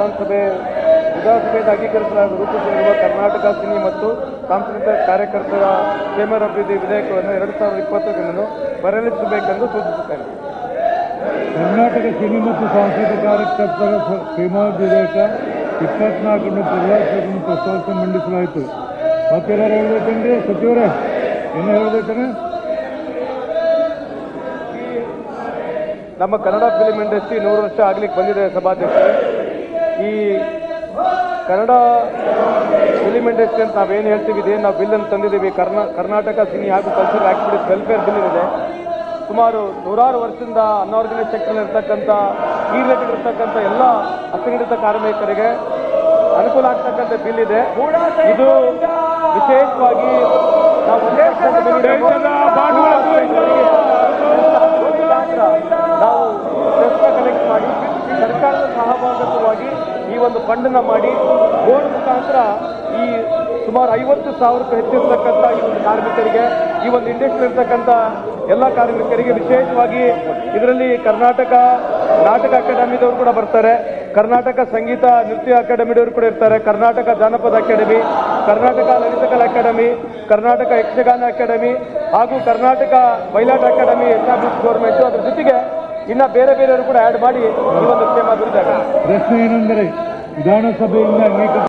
ವಿಧಾನಸಭೆ ವಿಧಾನಸಭೆಯಿಂದ ಅಂಗೀಕರಿಸಲಾದ ರೂಪಿಸಿರುವ ಕರ್ನಾಟಕ ಸಿನಿ ಮತ್ತು ಸಾಂಸ್ಕೃತಿಕ ಕಾರ್ಯಕರ್ತರ ಕ್ಷೇಮಾಭಿವೃದ್ಧಿ ವಿಧೇಯಕವನ್ನು ಎರಡು ಸಾವಿರದ ಇಪ್ಪತ್ತೊಂದನ್ನು ಪರಿಗಣಿಸಬೇಕೆಂದು ಸೂಚಿಸುತ್ತೇನೆ. ಕರ್ನಾಟಕ ಸಿನಿ ಮತ್ತು ಸಾಂಸ್ಕೃತಿಕ ಕಾರ್ಯಕರ್ತರ ಕ್ಷೇಮಾಭಿವೃದ್ಧಿ ವಿಧೇಯಕ ಇಪ್ಪತ್ನಾಲ್ಕನ್ನು ಪ್ರಜಾಸಭೆಯನ್ನು ಪ್ರಸ್ತಾವಿಸಿ ಮಂಡಿಸಲಾಯಿತು. ಮತ್ತೆಲ್ಲರೂ ಹೇಳ್ಬೇಕಂದ್ರೆ ಸಚಿವರೇ ಏನು ಹೇಳ್ಬೇಕಂದ್ರೆ ನಮ್ಮ ಕನ್ನಡ ಫಿಲಿಂ ಇಂಡಸ್ಟ್ರಿ ನೂರು ವರ್ಷ ಆಗ್ಲಿಕ್ಕೆ ಬಂದಿದೆ ಸಭಾಧ್ಯಕ್ಷರೇ. ಈ ಕನ್ನಡ ಇಂಡಸ್ಟ್ರಿ ಅಂತ ನಾವೇನು ಹೇಳ್ತೀವಿ ಇದೇನು ನಾವು ಬಿಲ್ ಅನ್ನು ತಂದಿದ್ದೀವಿ ಕರ್ನಾ ಕರ್ನಾಟಕ ಸಿನಿ ಹಾಗೂ ಕಲ್ಚರ್ ಆಕ್ಟಿವಿಟೀಸ್ ವೆಲ್ಫೇರ್ ಬಿಲ್ ಇದೆ. ಸುಮಾರು ನೂರಾರು ವರ್ಷದಿಂದ ಅನ್ಆರ್ಗನೈಸ್ ಸೆಕ್ಟರ್ ಇರ್ತಕ್ಕಂಥ ಈ ರಿಲೇಟೆಡ್ ಇರ್ತಕ್ಕಂಥ ಎಲ್ಲ ಅಸಂಘಟಿತ ಕಾರ್ಮಿಕರಿಗೆ ಅನುಕೂಲ ಆಗ್ತಕ್ಕಂಥ ಬಿಲ್ ಇದೆ. ಇದು ವಿಶೇಷವಾಗಿ ನಾವು ಒಂದೇ ನಾವು ಪ್ರಶ್ನೆ ಕಲೆಕ್ಟ್ ಮಾಡಿ ಸರ್ಕಾರದ ಸಹಭಾಗಿತ್ವವಾಗಿ ಈ ಒಂದು ಫಂಡನ್ನ ಮಾಡಿ, ಬೋರ್ಡ್ ಮುಖಾಂತರ ಈ ಸುಮಾರು ಐವತ್ತು ಸಾವಿರಕ್ಕೂ ಹೆಚ್ಚಿರ್ತಕ್ಕಂಥ ಈ ಒಂದು ಕಾರ್ಮಿಕರಿಗೆ, ಈ ಒಂದು ಇಂಡಸ್ಟ್ರಿ ಇರ್ತಕ್ಕಂಥ ಎಲ್ಲ ಕಾರ್ಮಿಕರಿಗೆ ವಿಶೇಷವಾಗಿ ಇದರಲ್ಲಿ ಕರ್ನಾಟಕ ನಾಟಕ ಅಕಾಡೆಮಿದವರು ಕೂಡ ಬರ್ತಾರೆ. ಕರ್ನಾಟಕ ಸಂಗೀತ ನೃತ್ಯ ಅಕಾಡೆಮಿದವರು ಕೂಡ ಇರ್ತಾರೆ. Karnataka Janapada Academy, Karnataka Lalitakala Academy, Karnataka Yakshagana academy ಹಾಗೂ Karnataka Bayalata academy establish government. ಅದರ ಜೊತೆಗೆ ಇನ್ನ ಬೇರೆ ಬೇರೆಯವರು ಕೂಡ ಆ್ಯಡ್ ಮಾಡಿ ಈ ಒಂದು ಕ್ಷೇಮ ಬಿಡಿದಾಗ ಪ್ರಶ್ನೆ ಏನೆಂದರೆ ವಿಧಾನಸಭೆಯಿಂದ ಅಂಗೀಕೃತ